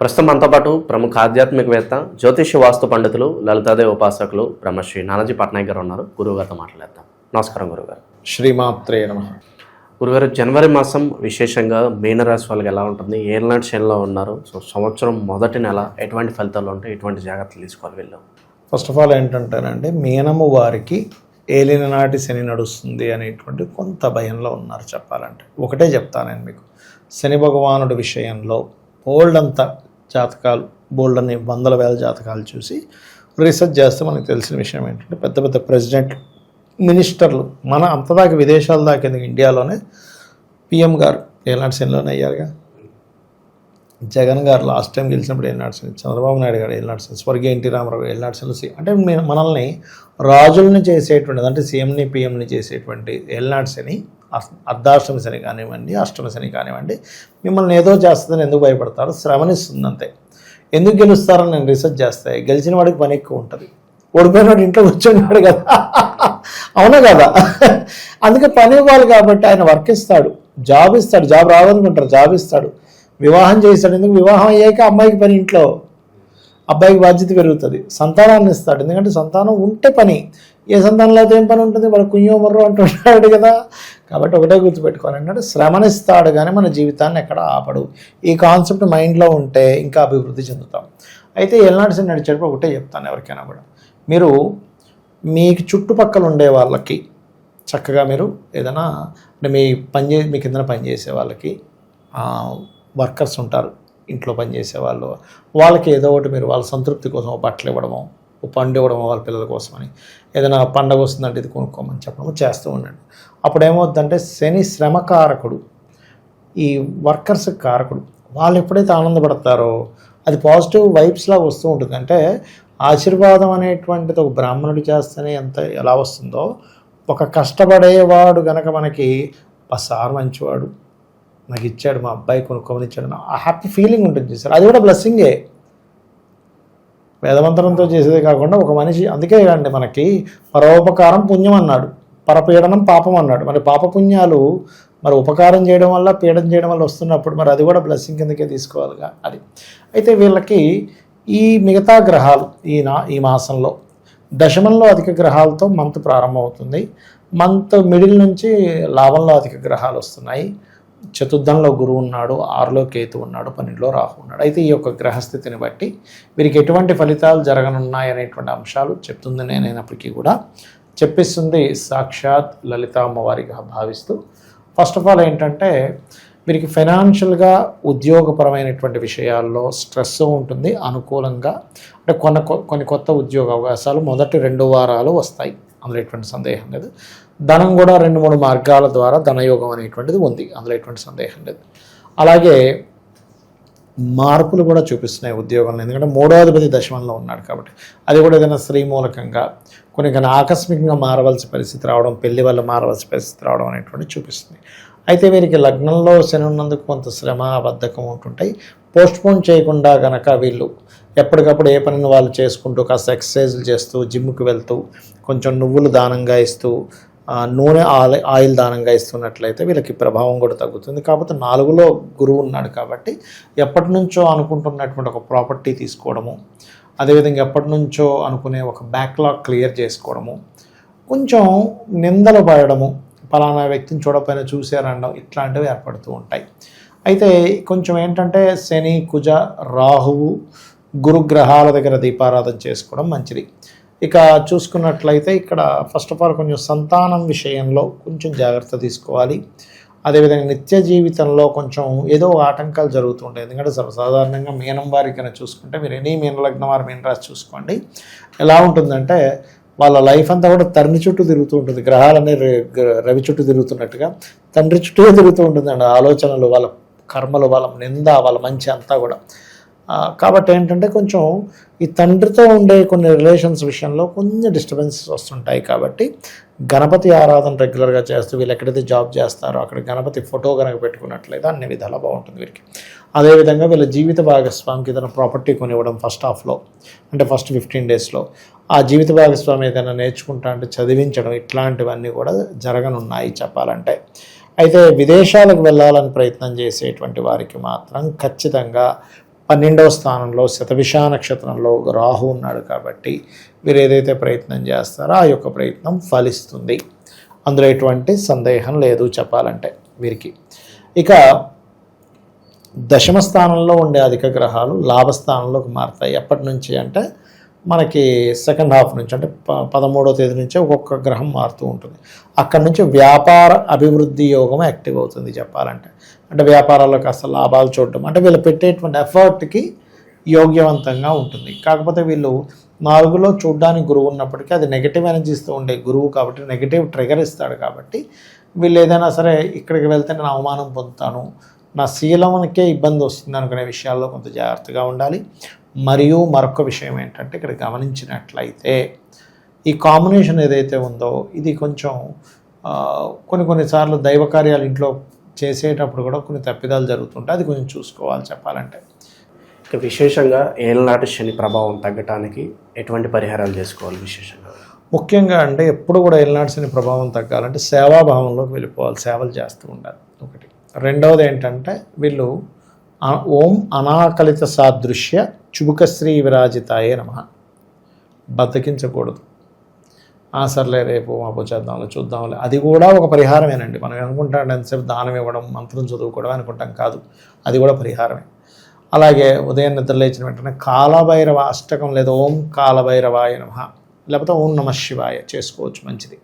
ప్రస్తుతం మనతో పాటు ప్రముఖ ఆధ్యాత్మికవేత్త జ్యోతిష్య వాస్తు పండితులు లలితాదేవి ఉపాసకులు బ్రహ్మశ్రీ నానాజీ పట్నాయక్ గారు ఉన్నారు. గురువుగారితో మాట్లాడేద్దాం. నమస్కారం గురుగారు శ్రీమాత్రే నమ. గురుగారు జనవరి మాసం విశేషంగా మీనరాశి వాళ్ళకి ఎలా ఉంటుంది? ఏళ్ళనాటి శనిలో ఉన్నారు? సో సంవత్సరం మొదటి నెల ఎటువంటి ఫలితాలు ఉంటాయి? ఎటువంటి జాగ్రత్తలు తీసుకోవాలి వీళ్ళు? ఫస్ట్ ఆఫ్ ఆల్ ఏంటంటారంటే మీనము వారికి ఏలిన నాటి శని నడుస్తుంది అనేటువంటి కొంత భయంలో ఉన్నారు చెప్పాలంటే. ఒకటే చెప్తాను నేను మీకు. శని భగవానుడి విషయంలో బోల్డ్ అంత జాతకాలు బోల్డ్ అనే వందల వేల జాతకాలు చూసి రీసెర్చ్ చేస్తే మనకు తెలిసిన విషయం ఏంటంటే పెద్ద పెద్ద ప్రెసిడెంట్ మినిస్టర్లు మన అంతదాకా విదేశాల దాకా ఎందుకు ఇండియాలోనే పిఎం గారు ఏలాంటి సెన్లోనే అయ్యారుగా. జగన్ గారు లాస్ట్ టైం గెలిచినప్పుడు ఏం నడిచింది? చంద్రబాబు నాయుడు గారు ఏం నడిచింది? స్వర్గీయ ఎన్టీ రామారావు ఏం నడిచింది? అంటే మనల్ని రాజుల్ని చేసేటువంటిది అంటే సీఎంని పిఎంని చేసేటువంటి ఏళ్ళనాటి అర్ధాష్టమి శని కానివ్వండి అష్టమి శని కానివ్వండి మిమ్మల్ని ఏదో చేస్తుందని ఎందుకు భయపడతారు? శ్రమనిస్తుంది అంతే ఎందుకు గెలుస్తారని నేను రీసెర్చ్ చేస్తాయి గెలిచిన వాడికి పని ఎక్కువ ఉంటుంది. ఓడిపోయినవాడు ఇంట్లో కూర్చున్నాడు కదా. అవునా కదా? అందుకే పని ఇవ్వాలి కాబట్టి ఆయన వర్క్ ఇస్తాడు. జాబ్ ఇస్తాడు. జాబ్ రావాలనుకుంటారు జాబ్ ఇస్తాడు. వివాహం చేస్తాడు. ఎందుకు? వివాహం అయ్యాక అమ్మాయికి పని ఇంట్లో. అబ్బాయికి బాధ్యత పెరుగుతుంది. సంతానాన్ని ఇస్తాడు. ఎందుకంటే సంతానం ఉంటే పని. ఏ సంతానంలో అయితే ఏం పని ఉంటుంది? వాడు కుయ్యో మర్రో అంటున్నాడు కదా. కాబట్టి ఒకటే గుర్తుపెట్టుకోవాలి అంటే శ్రమనిస్తాడు కానీ మన జీవితాన్ని ఎక్కడ ఆపడు. ఈ కాన్సెప్ట్ మైండ్లో ఉంటే ఇంకా అభివృద్ధి చెందుతాం. అయితే ఎల్నాటి నడిచేటప్పుడు ఒకటే చెప్తాను ఎవరికైనా కూడా. మీరు మీకు చుట్టుపక్కల ఉండే వాళ్ళకి చక్కగా మీరు ఏదైనా అంటే మీ పని చే మీ కింద పనిచేసే వాళ్ళకి వర్కర్స్ ఉంటారు ఇంట్లో పనిచేసే వాళ్ళు వాళ్ళకి ఏదో ఒకటి మీరు వాళ్ళ సంతృప్తి కోసం ఒక బట్టలు ఇవ్వడము ఒక పండు ఇవ్వడము వాళ్ళ పిల్లల కోసమని. ఏదైనా పండగ వస్తుందంటే ఇది కొనుక్కోమని చెప్పడము చేస్తూ ఉండండి. అప్పుడు ఏమవుతుందంటే శని శ్రమకారకుడు ఈ వర్కర్స్ కారకుడు వాళ్ళు ఎప్పుడైతే ఆనందపడతారో అది పాజిటివ్ వైబ్స్లా వస్తూ ఉంటుంది. అంటే ఆశీర్వాదం అనేటువంటిది ఒక బ్రాహ్మణుడు చేస్తేనే ఎంత ఎలా వస్తుందో ఒక కష్టపడేవాడు గనక మనకి "అబ్బా, సార్ మంచివాడు నాకు ఇచ్చాడు మా అబ్బాయి కొనుక్కోమని ఇచ్చాడు ఆ హ్యాపీ ఫీలింగ్ ఉంటుంది సార్. అది కూడా బ్లెస్సింగే వేదమంత్రంతో చేసేదే కాకుండా ఒక మనిషి అందుకే అండి మనకి పరోపకారం పుణ్యం అన్నాడు. పరపీడనం పాపం అన్నాడు. మరి పాపపుణ్యాలు మరి ఉపకారం చేయడం వల్ల పీడన చేయడం వల్ల వస్తున్నప్పుడు మరి అది కూడా బ్లెస్సింగ్ కిందకే తీసుకోవాలిగా అది. అయితే వీళ్ళకి ఈ మిగతా గ్రహాలు ఈ నా ఈ మాసంలో దశమంలో అధిక గ్రహాలతో మంత్ ప్రారంభమవుతుంది. మంత్ మిడిల్ నుంచి లాభంలో అధిక గ్రహాలు వస్తున్నాయి. చతుర్థంలో గురువు ఉన్నాడు ఆరులో కేతు ఉన్నాడు పన్నెండులో రాహు ఉన్నాడు. అయితే ఈ యొక్క గ్రహస్థితిని బట్టి వీరికి ఎటువంటి ఫలితాలు జరగనున్నాయి అనేటువంటి అంశాలు చెప్తుంది నేనైనప్పటికీ కూడా చెప్పిస్తుంది. సాక్షాత్ లలిత అమ్మవారిగా భావిస్తూ ఫస్ట్ ఆఫ్ ఆల్ ఏంటంటే వీరికి ఫైనాన్షియల్గా ఉద్యోగపరమైనటువంటి విషయాల్లో స్ట్రెస్ ఉంటుంది. అనుకూలంగా అంటే కొన్ని కొన్ని కొత్త ఉద్యోగ అవకాశాలు మొదటి రెండు వారాలు వస్తాయి అందులో ఎటువంటి సందేహం లేదు. ధనం కూడా రెండు మూడు మార్గాల ద్వారా ధనయోగం అనేటువంటిది ఉంది. అందులో ఎటువంటి సందేహం లేదు. అలాగే మార్పులు కూడా చూపిస్తున్నాయి ఉద్యోగంలో. ఎందుకంటే మూడోధిపతి దశమంలో ఉన్నాడు కాబట్టి. అది కూడా ఏదైనా స్త్రీ మూలకంగా కొన్ని కొన్ని ఆకస్మికంగా మారవలసిన పరిస్థితి రావడం పెళ్ళి వల్ల మారవలసిన పరిస్థితి రావడం అనేటువంటి చూపిస్తుంది. అయితే వీరికి లగ్నంలో శని ఉన్నందుకు కొంత శ్రమ బద్ధకం ఉంటుంటాయి. పోస్ట్పోన్ చేయకుండా గనక వీళ్ళు ఎప్పటికప్పుడు ఏ పనిని వాళ్ళు చేసుకుంటూ కాస్త ఎక్సర్సైజులు చేస్తూ జిమ్కి వెళ్తూ కొంచెం నువ్వులు దానంగా ఇస్తూ నూనె ఆయిల్ ఆయిల్ దానంగా ఇస్తున్నట్లయితే వీళ్ళకి ప్రభావం కూడా తగ్గుతుంది. కాకపోతే నాలుగులో గురువు ఉన్నాడు కాబట్టి ఎప్పటి నుంచో అనుకుంటున్నటువంటి ఒక ప్రాపర్టీ తీసుకోవడము అదేవిధంగా ఎప్పటి నుంచో అనుకునే ఒక బ్యాక్లాగ్ క్లియర్ చేసుకోవడము కొంచెం నిందలు పడడము పలానా వ్యక్తిని చూడపైన చూసారనడం ఇట్లాంటివి ఏర్పడుతూ ఉంటాయి. అయితే కొంచెం ఏంటంటే శని కుజ రాహువు గురుగ్రహాల దగ్గర దీపారాధన చేసుకోవడం మంచిది. ఇక చూసుకున్నట్లయితే ఇక్కడ ఫస్ట్ ఆఫ్ ఆల్ కొంచెం సంతానం విషయంలో కొంచెం జాగ్రత్త తీసుకోవాలి. అదేవిధంగా నిత్య జీవితంలో కొంచెం ఏదో ఆటంకాలు జరుగుతుంటాయి. ఎందుకంటే సర్వసాధారణంగా మీనం వారికైనా చూసుకుంటే మీరు ఎనీ మీన లగ్నం వారి మీన చూసుకోండి. ఎలా ఉంటుందంటే వాళ్ళ లైఫ్ అంతా కూడా తండ్రి చుట్టూ తిరుగుతూ ఉంటుంది. గ్రహాలన్నీ రవి చుట్టూ తిరుగుతున్నట్టుగా తండ్రి చుట్టూ తిరుగుతూ ఉంటుందండి. ఆలోచనలు వాళ్ళ కర్మలు వాళ్ళ నింద వాళ్ళ మంచి అంతా కూడా. కాబట్టి ఏంటంటే కొంచెం ఈ తండ్రితో ఉండే కొన్ని రిలేషన్స్ విషయంలో కొన్ని డిస్టర్బెన్సెస్ వస్తుంటాయి కాబట్టి గణపతి ఆరాధన రెగ్యులర్గా చేస్తూ వీళ్ళు ఎక్కడైతే జాబ్ చేస్తారో అక్కడ గణపతి ఫోటో కనుక పెట్టుకున్నట్లయితే అన్ని విధాలా బాగుంటుంది వీరికి. అదేవిధంగా వీళ్ళ జీవిత భాగస్వామికి ఏదైనా ప్రాపర్టీ కొనివ్వడం ఫస్ట్ హాఫ్లో అంటే ఫస్ట్ ఫిఫ్టీన్ డేస్లో. ఆ జీవిత భాగస్వామి ఏదైనా నేర్చుకుంటా అంటే చదివించడం ఇట్లాంటివన్నీ కూడా జరగనున్నాయి చెప్పాలంటే. అయితే విదేశాలకు వెళ్ళాలని ప్రయత్నం చేసేటువంటి వారికి మాత్రం ఖచ్చితంగా పన్నెండవ స్థానంలో శతవిష నక్షత్రంలో రాహు ఉన్నాడు కాబట్టి మీరు ఏదైతే ప్రయత్నం చేస్తారో ఆ యొక్క ప్రయత్నం ఫలిస్తుంది. అందులో ఎటువంటి సందేహం లేదు చెప్పాలంటే వీరికి. ఇక దశమ స్థానంలో ఉండే అధిక గ్రహాలు లాభస్థానంలోకి మారుతాయి. ఎప్పటి నుంచి అంటే మనకి సెకండ్ హాఫ్ నుంచి అంటే ప- పదమూడవ తేదీ నుంచి ఒక్కొక్క గ్రహం మారుతూ ఉంటుంది. అక్కడ నుంచి వ్యాపార అభివృద్ధి యోగం యాక్టివ్ అవుతుంది చెప్పాలంటే. అంటే వ్యాపారాల్లో కాస్త లాభాలు చూడటం అంటే వీళ్ళు పెట్టేటువంటి ఎఫర్ట్కి యోగ్యవంతంగా ఉంటుంది. కాకపోతే వీళ్ళు నాలుగులో చూడడానికి గురువు ఉన్నప్పటికీ అది నెగిటివ్ ఎనర్జీస్తో ఉండే గురువు కాబట్టి నెగిటివ్ ట్రిగర్ ఇస్తాడు కాబట్టి వీళ్ళు ఏదైనా సరే ఇక్కడికి వెళ్తే నేను అవమానం పొందుతాను నా శీలంకే ఇబ్బంది వస్తుంది అనుకునే విషయాల్లో కొంత జాగ్రత్తగా ఉండాలి. మరియు మరొక విషయం ఏంటంటే ఇక్కడ గమనించినట్లయితే ఈ కాంబినేషన్ ఏదైతే ఉందో ఇది కొంచెం కొన్ని కొన్నిసార్లు దైవ కార్యాలు ఇంట్లో చేసేటప్పుడు కూడా కొన్ని తప్పిదాలు జరుగుతుంటాయి. అది కొంచెం చూసుకోవాలి చెప్పాలంటే. ఇక విశేషంగా ఏళ్ళనాటి శని ప్రభావం తగ్గటానికి ఎటువంటి పరిహారాలు చేసుకోవాలి విశేషంగా? ముఖ్యంగా అంటే ఎప్పుడు కూడా ఎల్నాడ్స్ని ప్రభావం తగ్గాలంటే సేవాభావంలోకి వెళ్ళిపోవాలి సేవలు చేస్తూ ఉండాలి. ఒకటి. రెండవది ఏంటంటే వీళ్ళు ఓం అనాకలిత సాదృశ్య చుబుకశ్రీ విరాజితాయే నమ. బతికించకూడదు. ఆ సర్లే రేపు మాపు చేద్దాంలే చూద్దాంలే. అది కూడా ఒక పరిహారమేనండి. మనం అనుకుంటాం ఎంతసేపు దానం ఇవ్వడం మంత్రం చదువుకోవడం అనుకుంటాం కాదు. అది కూడా పరిహారమే. అలాగే ఉదయం నిద్రలేచిన వెంటనే కాలభైరవ అష్టకం లేదా ఓం కాలభైరవాయ నమ. లేకపోతే ఓం నమ శివాయ చేసుకోవచ్చు మంచిది.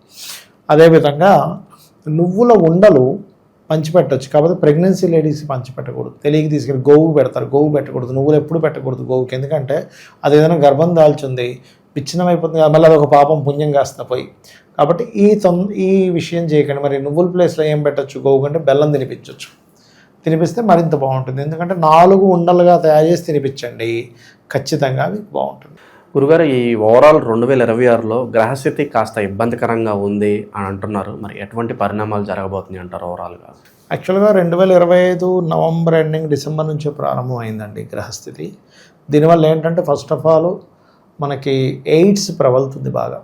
అదేవిధంగా నువ్వుల ఉండలు పంచిపెట్టచ్చు. కాకపోతే ప్రెగ్నెన్సీ లేడీస్ పంచిపెట్టకూడదు. తెలియక తీసుకెళ్ళి గోవు పెడతారు. గోవు పెట్టకూడదు. నువ్వులు ఎప్పుడు పెట్టకూడదు గోవుకి. ఎందుకంటే అది ఏదైనా గర్భం దాల్చుంది విచ్ఛిన్నం అయిపోతుంది కదా, మళ్ళీ అదొక పాపం పుణ్యం కాస్త పోయి. కాబట్టి ఈ తొం ఈ విషయం చేయకండి. మరి నువ్వుల ప్లేస్లో ఏం పెట్టచ్చు? గోవు కంటే బెల్లం తినిపించవచ్చు తినిపిస్తే మరింత బాగుంటుంది. ఎందుకంటే నాలుగు ఉండలుగా తయారు చేసి తినిపించండి. ఖచ్చితంగా మీకు బాగుంటుంది. గురుగారు ఈ ఓవరాల్ రెండు వేల ఇరవై ఆరులో గ్రహస్థితి కాస్త ఇబ్బందికరంగా ఉంది అని అంటున్నారు. మరి ఎటువంటి పరిణామాలు జరగబోతున్నాయి అంటారు ఓవరాల్గా? యాక్చువల్గా రెండు వేల ఇరవై ఐదు నవంబర్ ఎండింగ్ డిసెంబర్ నుంచి ప్రారంభం అయిందండి గ్రహస్థితి. దీనివల్ల ఏంటంటే ఫస్ట్ ఆఫ్ ఆల్ మనకి ఎయిడ్స్ ప్రబలుతుంది బాగా.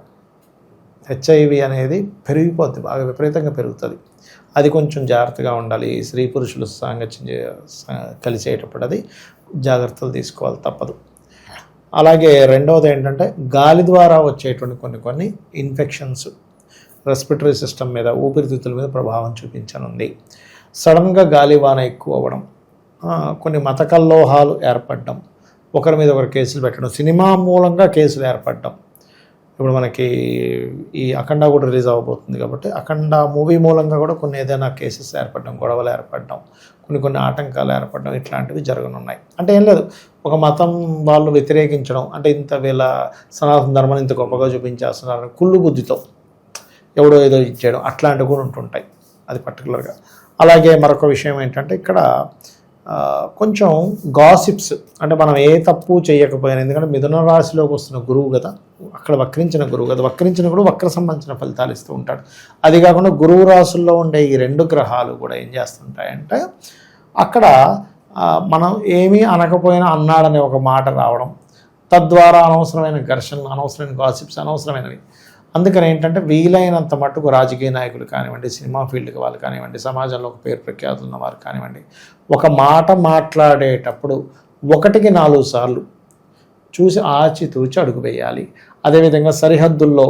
హెచ్ఐవి అనేది పెరిగిపోద్ది బాగా విపరీతంగా పెరుగుతుంది. అది కొంచెం జాగ్రత్తగా ఉండాలి. స్త్రీ పురుషులు సాంగత్యం కలిసేటప్పుడు అది జాగ్రత్తలు తీసుకోవాలి తప్పదు. అలాగే రెండవది ఏంటంటే గాలి ద్వారా వచ్చేటువంటి కొన్ని కొన్ని ఇన్ఫెక్షన్స్ రెస్పిటరీ సిస్టమ్ మీద ఊపిరితిత్తుల మీద ప్రభావం చూపించనుంది. సడన్గా గాలివాన ఎక్కువ అవ్వడం కొన్ని మతకల్లోహాలు ఏర్పడడం ఒకరి మీద ఒకరు కేసులు పెట్టడం సినిమా మూలంగా కేసులు ఏర్పడడం ఇప్పుడు మనకి ఈ అఖండ కూడా రిలీజ్ అవ్వబోతుంది కాబట్టి అఖండ మూవీ మూలంగా కూడా కొన్ని ఏదైనా కేసెస్ ఏర్పడడం గొడవలు ఏర్పడడం కొన్ని కొన్ని ఆటంకాలు ఏర్పడడం ఇట్లాంటివి జరగనున్నాయి. అంటే ఏం లేదు ఒక మతం వాళ్ళు వ్యతిరేకించడం అంటే ఇంత వీళ్ళ సనాతన ధర్మాన్ని ఇంత గొప్పగా చూపించేస్తున్నారు కుళ్ళు బుద్ధితో ఎవడో ఏదో ఇచ్చేయడం అట్లాంటివి కూడా ఉంటుంటాయి అది పర్టికులర్గా అలాగే మరొక విషయం ఏంటంటే ఇక్కడ కొంచెం గాసిప్స్ అంటే మనం ఏ తప్పు చేయకపోయినా ఎందుకంటే మిథున రాశిలోకి వస్తున్న గురువు కదా అక్కడ వక్రించిన గురువు కదా వక్రించిన గురువు వక్ర సంబంధించిన ఫలితాలు ఇస్తూ ఉంటాడు. అది కాకుండా గురువు రాశుల్లో ఉండే ఈ రెండు గ్రహాలు కూడా ఏం చేస్తుంటాయంటే అక్కడ మనం ఏమీ అనకపోయినా అన్నాడనే ఒక మాట రావడం తద్వారా అనవసరమైన ఘర్షణలు అనవసరమైన గాసిప్స్ అనవసరమైనవి. అందుకని ఏంటంటే వీలైనంత మటుకు రాజకీయ నాయకులు కానివ్వండి సినిమా ఫీల్డ్కి వాళ్ళు కానివ్వండి సమాజంలో ఒక పేరు ప్రఖ్యాతులు ఉన్న వారు కానివ్వండి ఒక మాట మాట్లాడేటప్పుడు ఒకటికి నాలుగు సార్లు చూసి ఆచితూచి అడుగు వేయాలి. అదేవిధంగా సరిహద్దుల్లో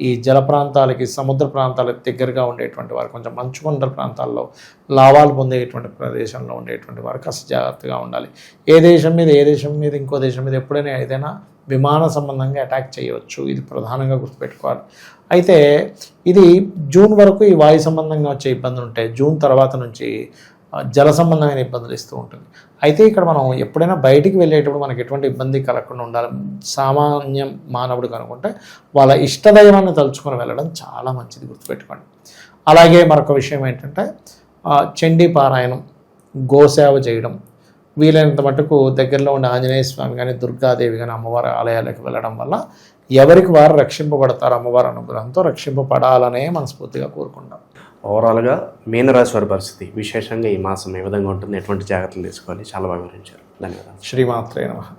ఈ జల ప్రాంతాలకి సముద్ర ప్రాంతాలకు దగ్గరగా ఉండేటువంటి వారు కొంచెం మంచుకొండ ప్రాంతాల్లో లాభాలు పొందేటువంటి ప్రదేశంలో ఉండేటువంటి వారు కాస్త జాగ్రత్తగా ఉండాలి. ఏ దేశం మీద ఏ దేశం మీద ఇంకో దేశం మీద ఎప్పుడైనా ఏదైనా విమాన సంబంధంగా అటాక్ చేయవచ్చు. ఇది ప్రధానంగా గుర్తుపెట్టుకోవాలి. అయితే ఇది జూన్ వరకు ఈ వాయు సంబంధంగా వచ్చే ఇబ్బందులు ఉంటాయి. జూన్ తర్వాత నుంచి జల సంబంధమైన ఇబ్బందులు ఇస్తూ ఉంటుంది. అయితే ఇక్కడ మనం ఎప్పుడైనా బయటికి వెళ్ళేటప్పుడు మనకి ఎటువంటి ఇబ్బంది కలగకుండా ఉండాలి. సామాన్య మానవుడు కనుకుంటే వాళ్ళ ఇష్టదైవాన్ని తలుచుకొని వెళ్ళడం చాలా మంచిది గుర్తుపెట్టుకోండి. అలాగే మరొక విషయం ఏంటంటే చండీ పారాయణం గోసేవ చేయడం వీలైనంత మటుకు దగ్గరలో ఉండే ఆంజనేయ స్వామి కానీ దుర్గాదేవి కానీ అమ్మవారి ఆలయాలకు వెళ్ళడం వల్ల ఎవరికి వారు రక్షింపబడతారు అమ్మవారి అనుగ్రహంతో రక్షింపబడాలనే మనస్ఫూర్తిగా కోరుకుంటాం ఓవరాల్గా మీనరాశి వారి పరిస్థితి విశేషంగా ఈ మాసం ఏ విధంగా ఉంటుంది ఎటువంటి జాగ్రత్తలు తీసుకోవాలి చాలా బాగా వివరించారు. ధన్యవాదాలు. శ్రీమాత్రే నమః.